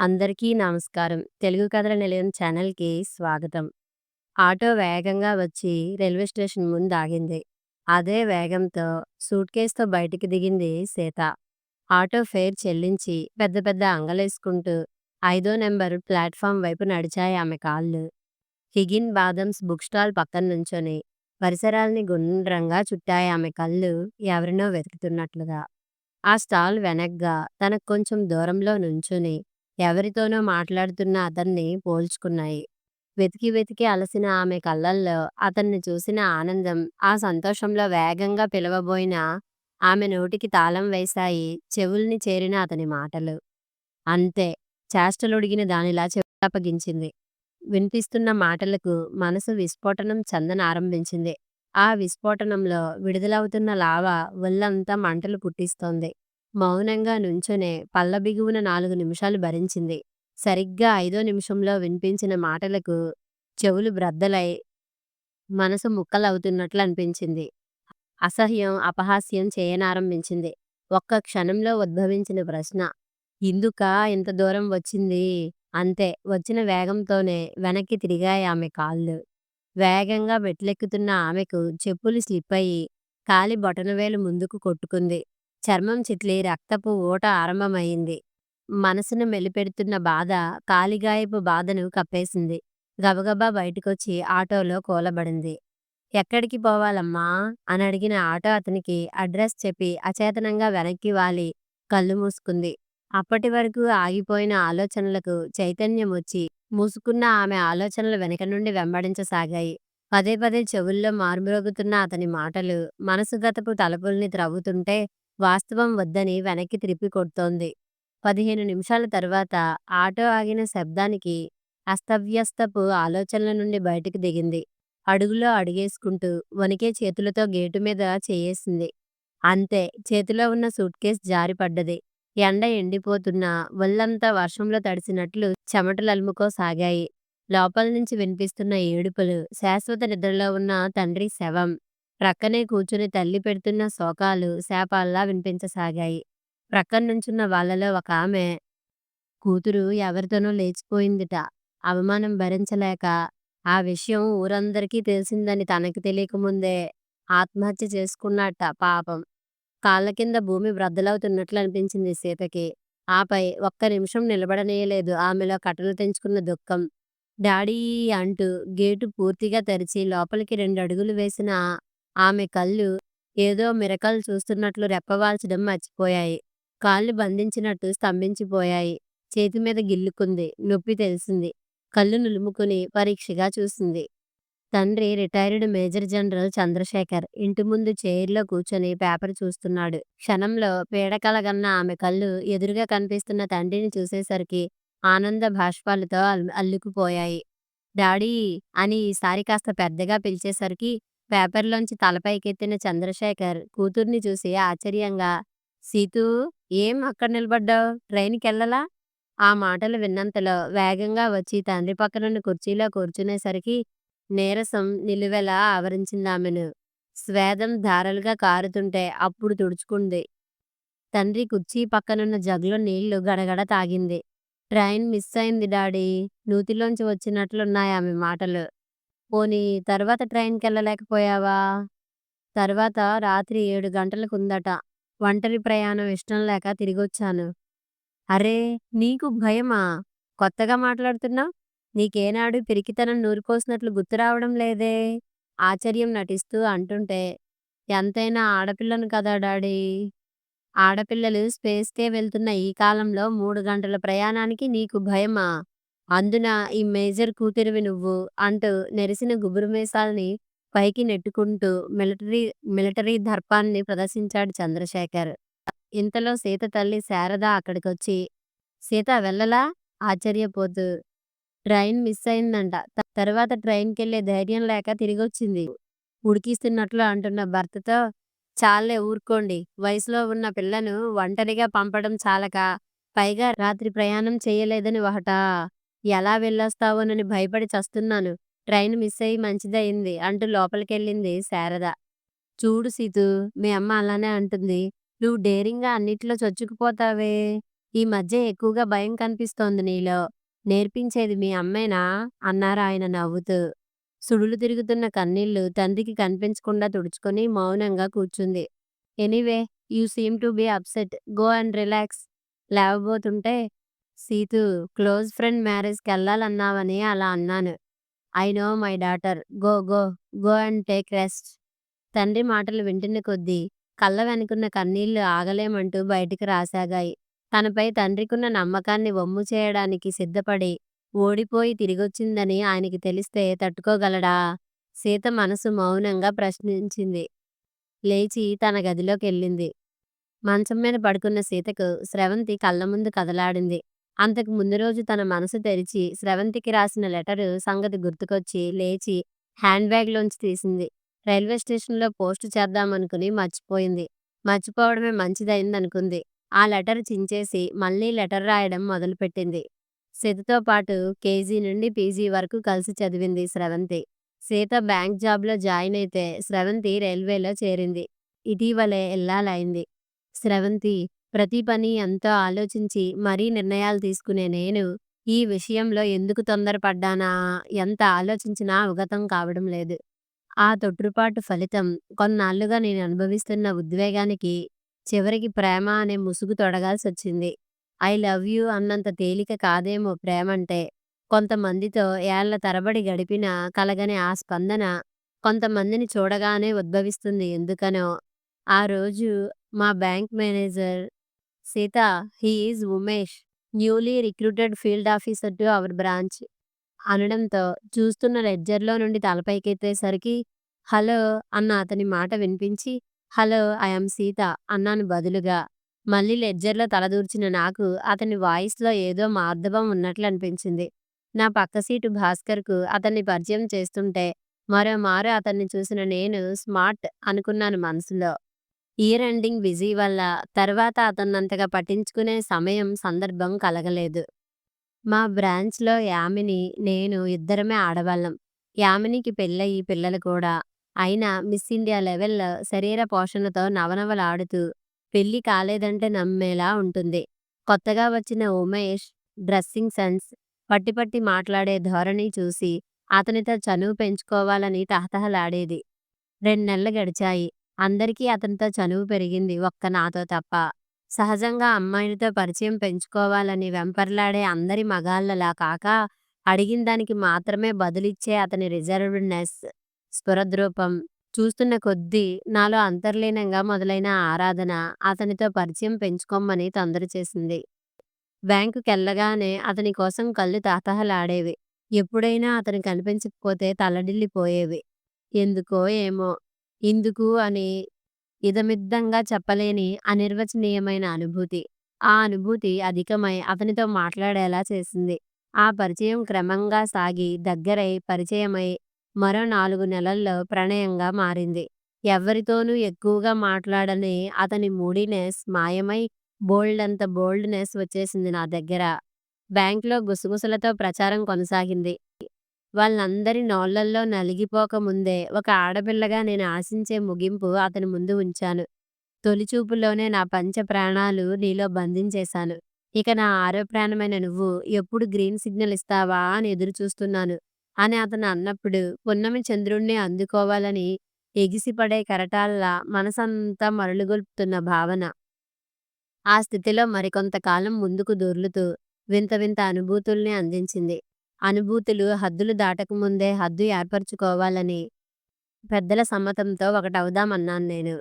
అందరికీ నమస్కారం. తెలుగు కథల నిలయం ఛానల్‌కి స్వాగతం. ఆటో వేగంగా వచ్చి రైల్వే స్టేషన్ ముందు ఆగింది. అదే వేగంతో సూట్ కేసుతో బయటికి దిగింది సీత. ఆటో ఫేర్ చెల్లించి పెద్ద పెద్ద అంగలేసుకుంటూ ఐదో నెంబర్ ప్లాట్ఫామ్ వైపు నడిచాయి ఆమె కాళ్ళు. హిగిన్ బాదమ్స్ బుక్ స్టాల్ పక్కన నుంచొని పరిసరాల్ని గుండ్రంగా చుట్టాయి ఆమె కళ్ళు ఎవరినో వెతుకుతున్నట్లుగా. ఆ స్టాల్ వెనగ్గా తనకు కొంచెం దూరంలో నుంచుని ఎవరితోనో మాట్లాడుతున్న అతన్ని పోల్చుకున్నాయి. వెతికి వెతికి అలసిన ఆమె కళ్ళల్లో అతన్ని చూసిన ఆనందం, ఆ సంతోషంలో వేగంగా పిలవబోయిన ఆమె నోటికి తాళం వేశాయి చెవుల్ని చేరిన అతని మాటలు. అంతే చేష్టలుడిగిన దానిలా చెవులప్పగించింది. వినిపిస్తున్న మాటలకు మనసు విస్ఫోటనం చెందనారంభించింది. ఆ విస్ఫోటనంలో విడుదలవుతున్న లావా ఒళ్ళంతా మంటలు పుట్టిస్తోంది. మౌనంగా నుంచునే పల్లబిగువున నాలుగు నిమిషాలు భరించింది. సరిగ్గా ఐదో నిమిషంలో వినిపించిన మాటలకు చెవులు బ్రద్దలై మనసు ముక్కలవుతున్నట్లనిపించింది. అసహ్యం, అపహాస్యం చేయనారంభించింది. ఒక్క క్షణంలో ఉద్భవించిన ప్రశ్న. ఇందుకా ఇంత దూరం వచ్చింది? అంతే వచ్చిన వేగంతోనే వెనక్కి తిరిగాయి ఆమె కాళ్ళు. వేగంగా మెట్లెక్కుతున్న ఆమెకు చెప్పులు స్లిప్పయి కాలి బొటనవేలు ముందుకు కొట్టుకుంది. చర్మం చిట్లి రక్తపు ఊట ఆరంభమయింది. మనసును మెలిపెడుతున్న బాధ కాలిగాయపు బాధను కప్పేసింది. గబగబా బయటికొచ్చి ఆటోలో కూలబడింది. ఎక్కడికి పోవాలమ్మా? అనడిగిన ఆటో అతనికి అడ్రస్ చెప్పి అచేతనంగా వెనక్కి వాలి కళ్ళు మూసుకుంది. అప్పటివరకు ఆగిపోయిన ఆలోచనలకు చైతన్యం వచ్చి మూసుకున్న ఆమె ఆలోచనలు వెనక నుండి వెంబడించసాగాయి. పదే పదే చెవుల్లో మార్మ్రోగుతున్న అతని మాటలు మనసుగతపు తలుపుల్ని త్రవ్వుతుంటే వాస్తవం వద్దని వెనక్కి త్రిప్పి కొడ్తోంది. పదిహేను నిమిషాల తర్వాత ఆటో ఆగిన శబ్దానికి అస్తవ్యస్తపు ఆలోచనల నుండి బయటకు దిగింది. అడుగులో అడుగేసుకుంటూ వణికే చేతులతో గేటు మీద చేయేసింది అంతే చేతిలో ఉన్న సూట్కేస్ జారిపడ్డది. ఎండ ఎండిపోతున్నా ఒళ్ళంతా వర్షంలో తడిసినట్లు లోపల నుంచి వినిపిస్తున్న ఏడుపులు, శాశ్వత నిద్రలో ఉన్న తండ్రి శవం, ప్రక్కనే కూర్చుని తల్లి పెడుతున్న శోకాలు శాపాల్లా వినిపించసాగాయి. ప్రక్కన నుంచున్న వాళ్ళలో ఒకామె కూతురు ఎవరితోనో లేచిపోయిందిట. అవమానం భరించలేక ఆ విషయం ఊరందరికీ తెలిసిందని తనకి తెలియకముందే ఆత్మహత్య చేసుకున్నట్ట పాపం. కాళ్ళ కింద భూమి బ్రద్దలవుతున్నట్లనిపించింది సీతకి. ఆపై ఒక్క నిమిషం నిలబడనేయలేదు ఆమెలో కట్టలు తెంచుకున్న దుఃఖం. డాడీ అంటూ గేటు పూర్తిగా తెరిచి లోపలికి రెండడుగులు వేసిన ఆమె కళ్ళు ఏదో మిరకలు చూస్తున్నట్లు రెప్పవాల్చడం మర్చిపోయాయి. కాళ్ళు బంధించినట్టు స్తంభించిపోయాయి. చేతిమీద గిల్లుకుంది. నొప్పి తెలిసింది. కళ్ళు నులుముకుని పరీక్షగా చూసింది. తండ్రి రిటైర్డ్ మేజర్ జనరల్ చంద్రశేఖర్ ఇంటిముందు చైర్లో కూర్చొని పేపర్ చూస్తున్నాడు. క్షణంలో పీడకలగన్న ఆమె కళ్ళు ఎదురుగా కనిపిస్తున్న తండ్రిని చూసేసరికి ఆనంద బాష్పాలతో అల్లుకుపోయాయి. డాడీ అని ఈసారి కాస్త పెద్దగా పిలిచేసరికి పేపర్లోంచి తలపైకెత్తిన చంద్రశేఖర్ కూతుర్ని చూసి ఆశ్చర్యంగా సీతూ ఏం అక్కడ నిలబడ్డావు ట్రైన్ కెళ్ళలా? ఆ మాటలు విన్నంతలో వేగంగా వచ్చి తండ్రి పక్కనున్న కుర్చీలో కూర్చునేసరికి నీరసం నిలువెలా ఆవరించిందామెను. స్వేదం ధారలుగా కారుతుంటే అప్పుడు తుడుచుకుంది. తండ్రి కుర్చీ పక్కనున్న జగ్లో నీళ్ళు గడగడ తాగింది. ట్రైన్ మిస్ అయింది డాడీ నూతిలోంచి వచ్చినట్లున్నాయి ఆమె మాటలు. పోనీ తర్వాత ట్రైన్ కెళ్ళలేకపోయావా? తర్వాత రాత్రి ఏడు గంటలకుందట. ఒంటరి ప్రయాణం ఇష్టం లేక తిరిగొచ్చాను. అరే నీకు భయమా? కొత్తగా మాట్లాడుతున్నావ్? నీకేనాడు పిరికితనం నూరిపోసినట్లు గుర్తురావడం లేదే? ఆశ్చర్యం నటిస్తూ అంటుంటే ఎంతైనా ఆడపిల్లను కదా డాడీ! ఆడపిల్లలు స్పేస్‌కే వెళ్తున్న ఈ కాలంలో మూడు గంటల ప్రయాణానికి నీకు భయమా? అందున ఈ మేజర్ కూతురివి నువ్వు అంటూ నెరిసిన గుబురుమేసాల్ని పైకి నెట్టుకుంటూ మిలిటరీ మిలిటరీ దర్పాన్ని ప్రదర్శించాడు చంద్రశేఖర్. ఇంతలో సీత తల్లి శారద అక్కడికొచ్చి సీత వెళ్ళలా? ఆశ్చర్యపోతూ. ట్రైన్ మిస్ అయిందంట. తర్వాత ట్రైన్కెళ్ళే ధైర్యం లేక తిరిగొచ్చింది. ఉడికిస్తున్నట్లు అంటున్న భర్తతో చాల్లే ఊరుకోండి వయసులో ఉన్న పిల్లను ఒంటరిగా పంపడం చాలక పైగా రాత్రి ప్రయాణం చేయలేదని ఒకట ఎలా వెళ్ళొస్తావోనని భయపడి చస్తున్నాను. ట్రైన్ మిస్ అయ్యి మంచిదయింది అంటూ లోపలికెళ్ళింది శారద. చూడు సీతు మీ అమ్మ అలానే అంటుంది. నువ్వు డేరింగ్గా అన్నిట్లో చొచ్చుకుపోతావే ఈ మధ్య ఎక్కువగా భయం కనిపిస్తోంది నీలో. నేర్పించేది మీ అమ్మేనా? అన్నారు ఆయన నవ్వుతూ. సుడులు తిరుగుతున్న కన్నీళ్ళు తండ్రికి కనిపించకుండా తుడుచుకొని మౌనంగా కూర్చుంది. Anyway you seem to be upset. Go and relax. లేవబోతుంటే సీతూ close friend మ్యారేజ్కి వెళ్ళాలన్నావని అలా అన్నాను. I know my daughter. Go go. Go and take rest. తండ్రి మాటలు వింటున్న కొద్దీ కళ్ళ వెనుకున్న కన్నీళ్ళు ఆగలేమంటూ బయటికి రాసాగాయి. తనపై తండ్రికున్న నమ్మకాన్ని వమ్ము చేయడానికి సిద్ధపడి ఓడిపోయి తిరిగొచ్చిందని ఆయనకి తెలిస్తే తట్టుకోగలడా? సీత మనసు మౌనంగా ప్రశ్నించింది. లేచి తన గదిలోకెళ్ళింది. మంచం మీద పడుకున్న సీతకు స్రవంతి కళ్ళ ముందు కదలాడింది. అంతకు ముందు రోజు తన మనసు తెరిచి స్రవంతికి రాసిన లెటరు సంగతి గుర్తుకొచ్చి లేచి హ్యాండ్ బ్యాగ్‌లోంచి తీసింది. రైల్వే స్టేషన్‌లో పోస్టు చేద్దామనుకుని మర్చిపోయింది. మర్చిపోవడమే మంచిదైందనుకుంది ఆ లెటర్ చించేసి మళ్ళీ లెటర్ రాయడం మొదలుపెట్టింది. సీతతో పాటు కేజీ నుండి పీజీ వరకు కలిసి చదివింది స్రవంతి. సీత బ్యాంక్ జాబ్‌లో జాయిన్ అయితే స్రవంతి రైల్వేలో చేరింది. ఇటీవలే ఇల్లాలైంది. స్రవంతి ప్రతి పని ఎంతో ఆలోచించి మరీ నిర్ణయాలు తీసుకునే నేను ఈ విషయంలో ఎందుకు తొందరపడ్డానా ఎంత ఆలోచించినా అవగతం కావడం లేదు. ఆ తొట్రుపాటు ఫలితం కొన్నాళ్ళుగా నేను అనుభవిస్తున్న ఉద్వేగానికి చివరికి ప్రేమ అనే ముసుగు తొడగాల్సొచ్చింది. ఐ లవ్ యూ అన్నంత తేలిక కాదేమో ప్రేమంటే. కొంతమందితో ఏళ్ళ తరబడి గడిపినా కలగని ఆ స్పందన కొంతమందిని చూడగానే ఉద్భవిస్తుంది ఎందుకనో. ఆ రోజు మా bank manager Seetha he is Umesh. Newly recruited field officer to our branch అనడంతో చూస్తున్న లెడ్జర్‌లో నుండి తలపైకెత్తేసరికి హలో అన్న అతని మాట వినిపించి హలో ఐఎమ్ సీత అన్నాను బదులుగా. మళ్ళీ లెడ్జర్‌లో తలదూర్చిన నాకు అతని వాయిస్‌లో ఏదో మార్దబం ఉన్నట్లు అనిపించింది నా పక్క సీటు భాస్కర్‌కు అతన్ని పరిచయం చేస్తుంటే మరోమారు అతన్ని చూసిన నేను స్మార్ట్ అనుకున్నాను మనసులో. ఇయర్ ఎండింగ్ బిజీ వల్ల తర్వాత అతన్నంతగా పట్టించుకునే సమయం, సందర్భం కలగలేదు. మా బ్రాంచ్‌లో యామిని, నేను ఇద్దరమే ఆడవాళ్ళం యామినికి పెళ్ళయి పిల్లలు కూడా. అయినా మిస్ ఇండియా లెవెల్లో శరీర పోషణతో నవనవలాడుతూ పెళ్ళి కాలేదంటే నమ్మేలా ఉంటుంది. కొత్తగా వచ్చిన ఉమేష్ డ్రెస్సింగ్ సెన్స్, పట్టి పట్టి మాట్లాడే ధోరణి చూసి అతనితో చనువు పెంచుకోవాలని తహతహలాడేది. రెండ్నెలలు గడిచాయి. అందరికీ అతనితో చనువు పెరిగింది ఒక్క నాతో తప్ప. సహజంగా అమ్మాయిలతో పరిచయం పెంచుకోవాలని వెంపర్లాడే అందరి మగాళ్ళలా కాక అడిగిందానికి మాత్రమే బదులిచ్చే అతని రిజర్వ్డ్‌నెస్, స్ఫురద్రూపం చూస్తున్న కొద్దీ నాలో అంతర్లీనంగా మొదలైన ఆరాధన అతనితో పరిచయం పెంచుకొమ్మని తొందర చేసింది. బ్యాంకుకెళ్ళగానే అతని కోసం కళ్ళు తహతహలాడేవి. ఎప్పుడైనా అతను కనిపించకపోతే తల్లడిల్లిపోయేవి. ఎందుకో ఏమో! ఇందుకు అని ఇదమిద్దంగా చెప్పలేని అనిర్వచనీయమైన అనుభూతి. ఆ అనుభూతి అధికమై అతనితో మాట్లాడేలా చేసింది. ఆ పరిచయం క్రమంగా సాగి దగ్గరై పరిచయమై మరో నాలుగు నెలల్లో ప్రణయంగా మారింది. ఎవ్వరితోనూ ఎక్కువగా మాట్లాడని అతని మూడీనెస్ మాయమై బోల్డంత బోల్డ్‌నెస్ వచ్చేసింది నా దగ్గర. బ్యాంక్‌లో గుసగుసలతో ప్రచారం కొనసాగింది. వాళ్ళందరి నోళ్ళల్లో నలిగిపోక ముందే ఒక ఆడపిల్లగా నేను ఆశించే ముగింపు అతని ముందు ఉంచాను. తొలి చూపులోనే నా పంచ ప్రాణాలు నీలో బంధించేశాను. ఇక నా ఆరో ప్రాణమైన నువ్వు ఎప్పుడు గ్రీన్ సిగ్నల్ ఇస్తావా అని ఎదురుచూస్తున్నాను అని అతను అన్నప్పుడు పున్నమి చంద్రుణ్ణి అందుకోవాలని ఎగిసిపడే కెరటాల్లా మనసంతా మరలుగొల్పుతున్న భావన. ఆ స్థితిలో మరికొంతకాలం ముందుకు దొర్లుతూ వింత వింత అనుభూతుల్ని అందించింది. అనుభూతులు హద్దులు దాటకముందే హద్దు ఏర్పరచుకోవాలని పెద్దల సమ్మతంతో ఒకటవుదామన్నాను నేను.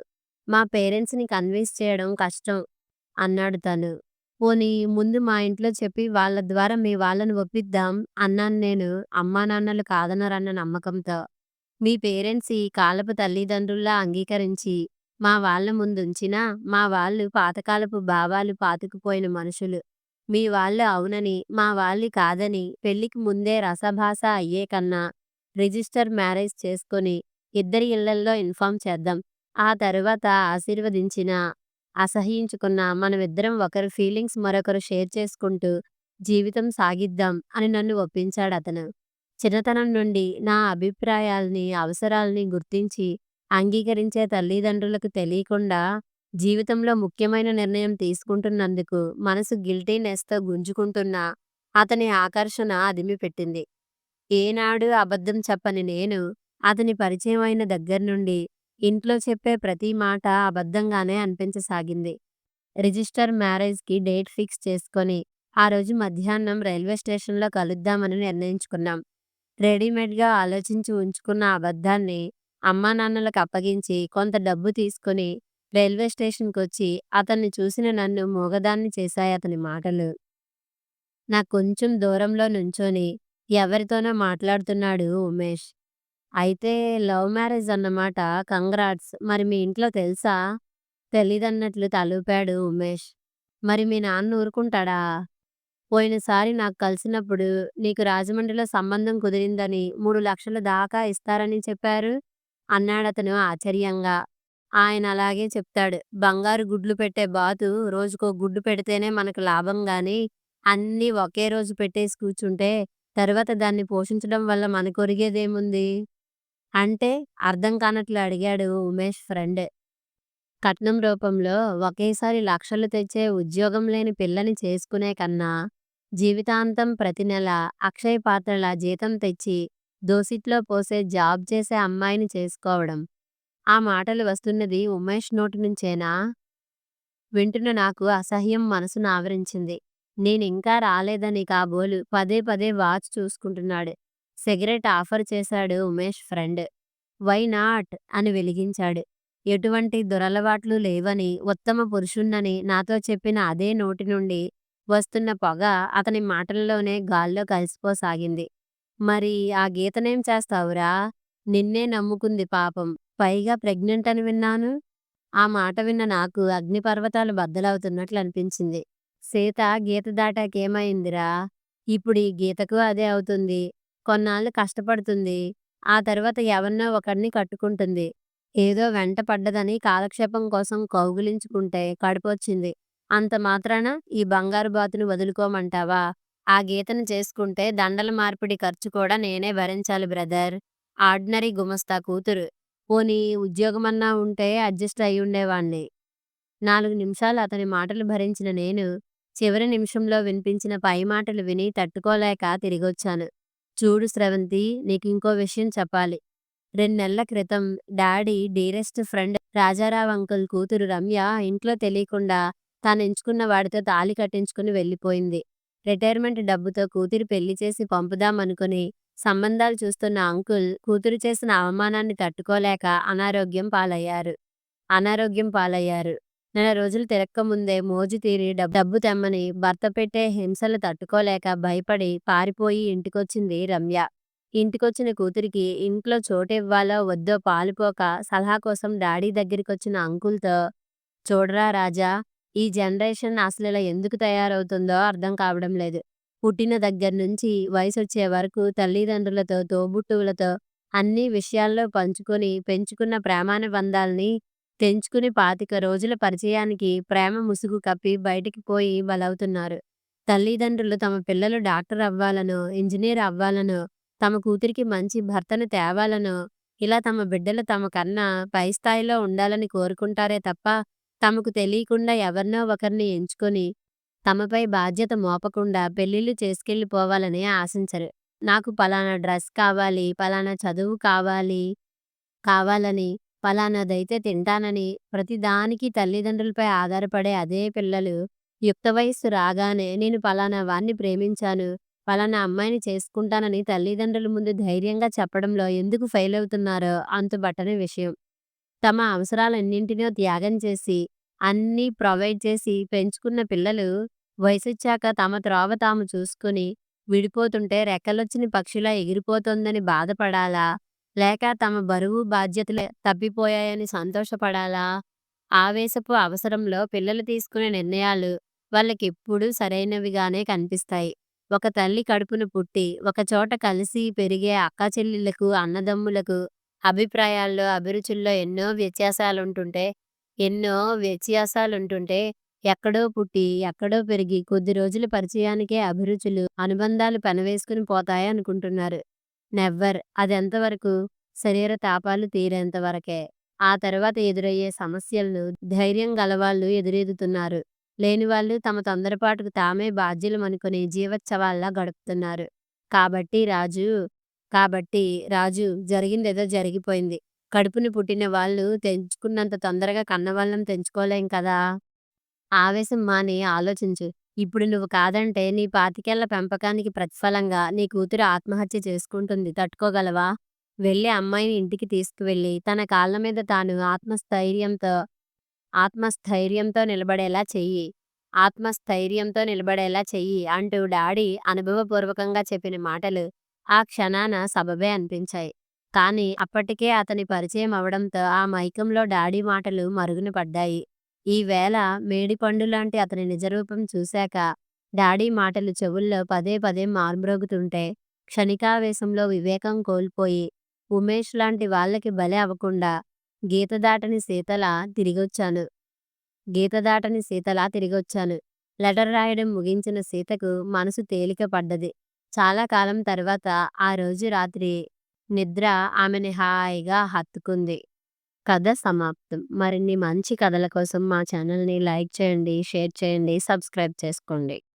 మా పేరెంట్స్‌ని కన్విన్స్ చేయడం కష్టం అన్నాడు తను. పోనీ ముందు మా ఇంట్లో చెప్పి వాళ్ళ ద్వారా మీ వాళ్ళని ఒప్పిద్దాం అన్నాను నేను అమ్మానాన్నలు కాదనరన్న నమ్మకంతో. మీ పేరెంట్స్ ఈ కాలపు తల్లిదండ్రుల్లా అంగీకరించి మా వాళ్ళ ముందుంచినా మా వాళ్ళు పాతకాలపు భావాలు పాతుకుపోయిన మనుషులు. మీ వాళ్ళు అవునని, మా వాళ్ళు కాదని పెళ్ళికి ముందే రసభాస అయ్యే కన్నా రిజిస్టర్ మ్యారేజ్ చేసుకొని ఇద్దరి ఇళ్ళల్లో ఇన్ఫార్మ్ చేద్దాం. ఆ తరువాత ఆశీర్వదించినా, అసహ్యించుకున్నా మనమిద్దరం ఒకరి ఫీలింగ్స్ మరొకరు షేర్ చేసుకుంటూ జీవితం సాగిద్దాం అని నన్ను ఒప్పించాడు అతను చిన్నతనం నుండి నా అభిప్రాయాల్ని, అవసరాల్ని గుర్తించి అంగీకరించే తల్లిదండ్రులకు తెలియకుండా జీవితంలో ముఖ్యమైన నిర్ణయం తీసుకుంటున్నందుకు మనసు గిల్టీనెస్‌తో గుంజుకుంటున్నా అతని ఆకర్షణ అదిమిపెట్టింది. ఏనాడూ అబద్ధం చెప్పని నేను అతని పరిచయమైన దగ్గర్నుండి ఇంట్లో చెప్పే ప్రతి మాట అబద్ధంగానే అనిపించసాగింది. రిజిస్టర్ మ్యారేజ్‌కి డేట్ ఫిక్స్ చేసుకొని ఆ రోజు మధ్యాహ్నం రైల్వే స్టేషన్‌లో కలుద్దామని నిర్ణయించుకున్నాం. రెడీమేడ్‌గా ఆలోచించి ఉంచుకున్న అబద్ధాన్ని అమ్మానాన్నలకు అప్పగించి కొంత డబ్బు తీసుకొని రైల్వే స్టేషన్‌కొచ్చి అతన్ని చూసిన నన్ను మూగదాన్ని చేశాయి అతని మాటలు. నాకొంచెం దూరంలో నుంచొని ఎవరితోనో మాట్లాడుతున్నాడు ఉమేష్. అయితే లవ్ మ్యారేజ్ అన్నమాట కంగ్రాట్స్ మరి మీ ఇంట్లో తెలుసా? తెలీదన్నట్లు తలూపాడు ఉమేష్. మరి మీ నాన్న ఊరుకుంటాడా? పోయినసారి నాకు కలిసినప్పుడు నీకు రాజమండ్రిలో సంబంధం కుదిరిందని మూడు లక్షల దాకా ఇస్తారని చెప్పారు? అన్నాడతను ఆశ్చర్యంగా. ఆయన అలాగే చెప్తాడు. బంగారు గుడ్లు పెట్టే బాతు రోజుకో గుడ్డు పెడితేనే మనకు లాభం కానీ అన్నీ ఒకే రోజు పెట్టేసి కూర్చుంటే తర్వాత దాన్ని పోషించడం వల్ల మనకొరిగేదేముంది? అంటే అర్థం కానట్లు అడిగాడు ఉమేష్ ఫ్రెండ్. కట్నం రూపంలో ఒకేసారి లక్షలు తెచ్చే ఉద్యోగం లేని పిల్లని చేసుకునే కన్నా జీవితాంతం ప్రతి నెల అక్షయ పాత్రలా జీతం తెచ్చి దోసిట్లో పోసే జాబ్ చేసే అమ్మాయిని చేసుకోవడం. ఆ మాటలు వస్తున్నది ఉమేష్ నోటి నుంచేనా? వింటున్న నాకు అసహ్యం మనసును ఆవరించింది. నేనింకా రాలేదని కాబోలు పదే పదే వాచ్ చూసుకుంటున్నాడు. సిగరెట్ ఆఫర్ చేశాడు ఉమేష్ ఫ్రెండ్. Why not? అని వెలిగించాడు. ఎటువంటి దురలవాట్లు లేవని ఉత్తమ పురుషుణ్ణని నాతో చెప్పిన అదే నోటి నుండి వస్తున్న పొగ అతని మాటల్లోనే గాల్లో కలిసిపోసాగింది. మరి ఆ గీతనేం చేస్తావురా? నిన్నే నమ్ముకుంది పాపం. పైగా ప్రెగ్నెంట్ అని విన్నాను? ఆ మాట విన్న నాకు అగ్నిపర్వతాలు బద్దలవుతున్నట్లు అనిపించింది సీత గీత దాటాకేమైందిరా ఇప్పుడు ఈ గీతకు అదే అవుతుంది. కొన్నాళ్ళు కష్టపడుతుంది. ఆ తర్వాత ఎవరినో ఒకడిని కట్టుకుంటుంది. ఏదో వెంట పడ్డదని కాలక్షేపం కోసం కౌగిలించుకుంటే కడుపొచ్చింది. అంత మాత్రాన ఈ బంగారు బాతుని వదులుకోమంటావా? ఆ గీతను చేసుకుంటే దండల మార్పిడి ఖర్చు కూడా నేనే భరించాలి బ్రదర్. ఆర్డినరీ గుమస్తా కూతురు. పోనీ ఉద్యోగమన్నా ఉంటే అడ్జస్ట్ అయి ఉండేవాణ్ణి నాలుగు నిమిషాలు అతని మాటలు భరించిన నేను చివరి నిమిషంలో వినిపించిన పై మాటలు విని తట్టుకోలేక తిరిగొచ్చాను. చూడు స్రవంతి నీకింకో విషయం చెప్పాలి. రెండ్నెల్ల క్రితం daddy dearest friend Rajarao uncle కూతురు రమ్య ఇంట్లో తెలీకుండా తానెంచుకున్న వాడితో తాళి కట్టించుకుని వెళ్ళిపోయింది. రిటైర్మెంట్ డబ్బుతో కూతురి పెళ్ళి చేసి పంపుదామనుకుని సంబంధాలు చూస్తున్న అంకుల్ కూతురు చేసిన అవమానాన్ని తట్టుకోలేక అనారోగ్యం పాలయ్యారు. అనారోగ్యం పాలయ్యారు. నెల రోజులు తిరక్కముందే మోజు తీరి డబ్బు తెమ్మని భర్త పెట్టే హింసలు తట్టుకోలేక భయపడి పారిపోయి ఇంటికొచ్చింది రమ్య. ఇంటికొచ్చిన కూతురికి ఇంట్లో చోటివ్వాలో వద్దో పాలుపోక సలహా కోసం డాడీ దగ్గరికొచ్చిన అంకుల్‌తో చూడరా రాజా! ఈ జనరేషన్ అసలిలా ఎందుకు తయారవుతుందో అర్థం కావడం లేదు. పుట్టిన దగ్గర నుంచి వయసు వచ్చే వరకు తల్లిదండ్రులతో, తోబుట్టువులతో అన్ని విషయాల్లో పంచుకొని పెంచుకున్న ప్రేమానుబంధాల్ని తెంచుకుని పాతిక రోజుల పరిచయానికి ప్రేమ ముసుగు కప్పి బయటికి పోయి బలవుతున్నారు. తల్లిదండ్రులు తమ పిల్లలు డాక్టర్ అవ్వాలనో, ఇంజనీర్ అవ్వాలనో, తమ కూతురికి మంచి భర్తను తేవాలనో ఇలా తమ బిడ్డలు తమ కన్నా పై స్థాయిలో ఉండాలని కోరుకుంటారే తప్ప తమకు తెలియకుండా ఎవరినో ఒకరిని ఎంచుకొని తమపై బాధ్యత మోపకుండా పెళ్ళిళ్ళు చేసుకెళ్ళిపోవాలని ఆశించరు. నాకు పలానా డ్రెస్ కావాలి, పలానా చదువు కావాలి కావాలని, పలానాదైతే తింటానని ప్రతిదానికి తల్లిదండ్రులపై ఆధారపడే అదే పిల్లలు యుక్త వయస్సు రాగానే నేను పలానా వాణ్ణి ప్రేమించాను, పలానా అమ్మాయిని చేసుకుంటానని తల్లిదండ్రుల ముందు ధైర్యంగా చెప్పడంలో ఎందుకు ఫెయిలవుతున్నారో అంతుబట్టని విషయం. తమ అవసరాలన్నింటినో త్యాగం చేసి, అన్నీ ప్రొవైడ్ చేసి పెంచుకున్న పిల్లలు వయసొచ్చాక తమ త్రోవ తాము చూసుకుని విడిపోతుంటే రెక్కలొచ్చిన పక్షిలా ఎగిరిపోతుందని బాధపడాలా? లేక తమ బరువు బాధ్యతలు తప్పిపోయాయని సంతోషపడాలా? ఆవేశపు అవసరంలో పిల్లలు తీసుకునే నిర్ణయాలు వాళ్ళకెప్పుడూ సరైనవిగానే కనిపిస్తాయి. ఒక తల్లి కడుపును పుట్టి, ఒకచోట కలిసి పెరిగే అక్కాచెల్లెళ్ళకు, అన్నదమ్ములకు అభిప్రాయాల్లో, అభిరుచుల్లో ఎన్నో వ్యత్యాసాలుంటుంటే ఎన్నో వ్యత్యాసాలుంటుంటే ఎక్కడో పుట్టి, ఎక్కడో పెరిగి కొద్ది రోజుల పరిచయానికే అభిరుచులు, అనుబంధాలు పెనవేసుకుని పోతాయనుకుంటున్నారు. నెవ్వర్. అదెంతవరకు? శరీర తాపాలు తీరేంత వరకే. ఆ తర్వాత ఎదురయ్యే సమస్యలను ధైర్యం గలవాళ్ళు ఎదురెదుతున్నారు. లేనివాళ్ళు తమ తొందరపాటుకు తామే బాధ్యులమనుకుని జీవోత్సవాల్లా గడుపుతున్నారు. కాబట్టి రాజు కాబట్టి రాజు జరిగిందేదో జరిగిపోయింది. కడుపున పుట్టిన వాళ్ళు తెంచుకున్నంత తొందరగా కన్నవాళ్ళం తెంచుకోలేం కదా! ఆవేశం మాని ఆలోచించు. ఇప్పుడు నువ్వు కాదంటే నీ పాతికేళ్ళ పెంపకానికి ప్రతిఫలంగా నీ కూతురు ఆత్మహత్య చేసుకుంటుంది తట్టుకోగలవా? వెళ్ళి అమ్మాయిని ఇంటికి తీసుకువెళ్ళి తన కాళ్ళమీద తాను ఆత్మస్థైర్యంతో ఆత్మస్థైర్యంతో నిలబడేలా చెయ్యి. ఆత్మస్థైర్యంతో నిలబడేలా చెయ్యి అంటూ డాడీ అనుభవపూర్వకంగా చెప్పిన మాటలు ఆ క్షణాన సబబే అనిపించాయి. కానీ అప్పటికే అతని పరిచయం అవడంతో ఆ మైకంలో డాడీ మాటలు మరుగున పడ్డాయి. ఈవేళ మేడిపండు లాంటి అతని నిజరూపం చూశాక డాడీ మాటలు చెవుల్లో పదే పదే మార్మ్రోగుతుంటే క్షణికావేశంలో వివేకం కోల్పోయి ఉమేష్ లాంటి వాళ్ళకి బలి అవ్వకుండా గీతదాటని సీతలా తిరిగొచ్చాను. గీతదాటని సీతలా తిరిగొచ్చాను. లెటర్ రాయడం ముగించిన సీతకు మనసు తేలిక పడ్డది. చాలా కాలం తర్వాత ఆ రోజు రాత్రి నిద్ర ఆమెని హాయిగా హత్తుకుంది. కథ సమాప్తం. మరిన్ని మంచి కథల కోసం మా ఛానల్ని లైక్ చేయండి, షేర్ చేయండి, సబ్స్క్రైబ్ చేసుకోండి.